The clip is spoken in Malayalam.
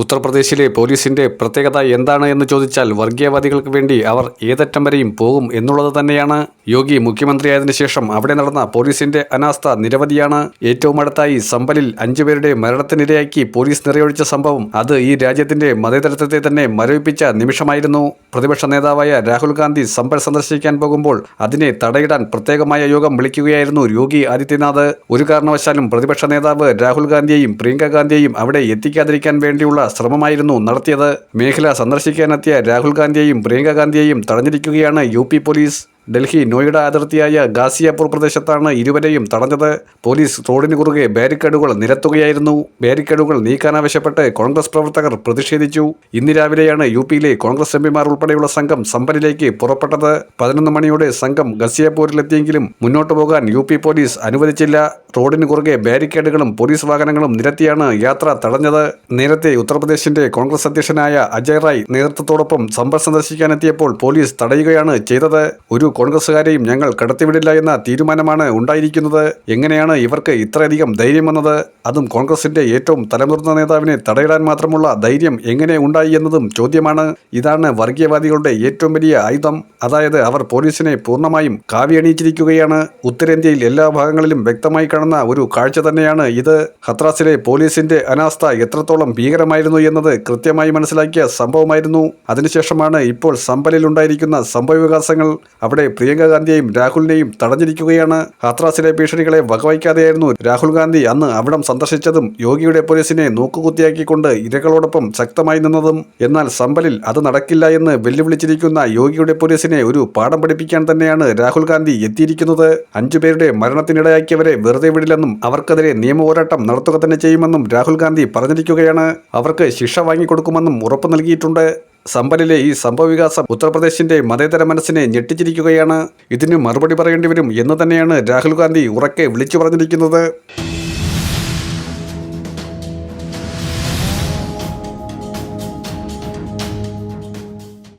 ഉത്തർപ്രദേശിലെ പോലീസിന്റെ പ്രത്യേകത എന്താണ് എന്ന് ചോദിച്ചാൽ വർഗീയവാദികൾക്ക് വേണ്ടി അവർ ഏതറ്റം വരെയും പോകും എന്നുള്ളത് തന്നെയാണ്. യോഗി മുഖ്യമന്ത്രിയായതിനു ശേഷം അവിടെ നടന്ന പോലീസിന്റെ അനാസ്ഥ നിരവധിയാണ്. ഏറ്റവും അടുത്തായി സമ്പലിൽ അഞ്ചുപേരുടെ മരണത്തിനിരയാക്കി പോലീസ് നിറയൊഴിച്ച സംഭവം അത് ഈ രാജ്യത്തിന്റെ മതേതരത്വത്തെ തന്നെ മരവിപ്പിച്ച നിമിഷമായിരുന്നു. പ്രതിപക്ഷ നേതാവായ രാഹുൽ ഗാന്ധി സമ്പൽ സന്ദർശിക്കാൻ പോകുമ്പോൾ അതിനെ തടയിടാൻ പ്രത്യേകമായ യോഗം വിളിക്കുകയായിരുന്നു യോഗി ആദിത്യനാഥ്. ഒരു കാരണവശാലും പ്രതിപക്ഷ നേതാവ് രാഹുൽ ഗാന്ധിയെയും പ്രിയങ്ക ഗാന്ധിയെയും അവിടെ എത്തിക്കാതിരിക്കാൻ വേണ്ടിയുള്ള ശ്രമമായിരുന്നു നടത്തിയത്. മേഖല സന്ദർശിക്കാനെത്തിയ രാഹുൽ ഗാന്ധിയെയും പ്രിയങ്ക ഗാന്ധിയെയും തടഞ്ഞിരിക്കുകയാണ് യു പോലീസ്. ഡൽഹി നോയിഡ അതിർത്തിയായ ഗാസിയാപൂർ പ്രദേശത്താണ് ഇരുവരെയും തടഞ്ഞത്. പോലീസ് റോഡിന് കുറുകെ ബാരിക്കേഡുകൾ നിരത്തുകയായിരുന്നു. ബാരിക്കേഡുകൾ നീക്കാനാവശ്യപ്പെട്ട് കോൺഗ്രസ് പ്രവർത്തകർ പ്രതിഷേധിച്ചു. ഇന്ന് രാവിലെയാണ് യു പിയിലെ കോൺഗ്രസ് എംപിമാർ ഉൾപ്പെടെയുള്ള സംഘം സമ്പലിലേക്ക് പുറപ്പെട്ടത്. പതിനൊന്ന് മണിയോടെ സംഘം ഗസിയാപൂരിലെത്തിയെങ്കിലും മുന്നോട്ട് പോകാൻ യു പി പോലീസ് അനുവദിച്ചില്ല. റോഡിന് കുറുകെ ബാരിക്കേഡുകളും പോലീസ് വാഹനങ്ങളും നിരത്തിയാണ് യാത്ര തടഞ്ഞത്. നേരത്തെ ഉത്തർപ്രദേശിന്റെ കോൺഗ്രസ് അധ്യക്ഷനായ അജയ് റായ് നേതൃത്വത്തോടൊപ്പം സമ്പൽ സന്ദർശിക്കാനെത്തിയപ്പോൾ പോലീസ് തടയുകയാണ് ചെയ്തത്. ഒരു കോൺഗ്രസുകാരെയും ഞങ്ങൾ കടത്തിവിടില്ല എന്ന തീരുമാനമാണ് ഉണ്ടായിരിക്കുന്നത്. എങ്ങനെയാണ് ഇവർക്ക് ഇത്രയധികം ധൈര്യം വന്നത്? അതും കോൺഗ്രസിന്റെ ഏറ്റവും തലമുതിർന്ന നേതാവിനെ തടയിടാൻ മാത്രമുള്ള ധൈര്യം എങ്ങനെ ഉണ്ടായി എന്നതും ചോദ്യമാണ്. ഇതാണ് വർഗീയവാദികളുടെ ഏറ്റവും വലിയ ആയുധം. അതായത് അവർ പോലീസിനെ പൂർണമായും കാവ്യണിയിച്ചിരിക്കുകയാണ്. ഉത്തരേന്ത്യയിൽ എല്ലാ ഭാഗങ്ങളിലും വ്യക്തമായി കാണുന്ന ഒരു കാഴ്ച തന്നെയാണ് ഇത്. ഹത്രാസിലെ പോലീസിന്റെ അനാസ്ഥ എത്രത്തോളം ഭീകരമായിരുന്നു എന്നത് കൃത്യമായി മനസ്സിലാക്കിയ സംഭവമായിരുന്നു. അതിനുശേഷമാണ് ഇപ്പോൾ സമ്പലിൽ ഉണ്ടായിരിക്കുന്ന സംഭവവികാസങ്ങൾ. അവിടെ പ്രിയങ്ക ഗാന്ധിയെയും രാഹുലിനെയും തടഞ്ഞിരിക്കുകയാണ്. ഹാത്രാസിലെ ഭീഷണികളെ വകവയ്ക്കാതെയായിരുന്നു രാഹുൽ ഗാന്ധി അന്ന് അവിടം സന്ദർശിച്ചതും യോഗിയുടെ പോലീസിനെ നോക്കുകുത്തിയാക്കിക്കൊണ്ട് ഇരകളോടൊപ്പം ശക്തമായി നിന്നതും. എന്നാൽ സമ്പലിൽ അത് നടക്കില്ല എന്ന് വെല്ലുവിളിച്ചിരിക്കുന്ന യോഗിയുടെ പോലീസിനെ ഒരു പാഠം പഠിപ്പിക്കാൻ തന്നെയാണ് രാഹുൽ ഗാന്ധി എത്തിയിരിക്കുന്നത്. അഞ്ചുപേരുടെ മരണത്തിനിടയാക്കിയവരെ വെറുതെ വിടില്ലെന്നും അവർക്കെതിരെ നിയമ പോരാട്ടം നടത്തുക തന്നെ ചെയ്യുമെന്നും രാഹുൽ ഗാന്ധി പറഞ്ഞിരിക്കുകയാണ്. അവർക്ക് ശിക്ഷ വാങ്ങിക്കൊടുക്കുമെന്നും ഉറപ്പു നൽകിയിട്ടുണ്ട്. സമ്പലിലെ ഈ സംഭവവികാസം ഉത്തർപ്രദേശിന്റെ മതേതര മനസ്സിനെ ഞെട്ടിച്ചിരിക്കുകയാണ്. ഇതിന് മറുപടി പറയേണ്ടി വരും എന്ന് തന്നെയാണ് രാഹുൽ ഗാന്ധി ഉറക്കെ വിളിച്ചു പറഞ്ഞിരിക്കുന്നത്.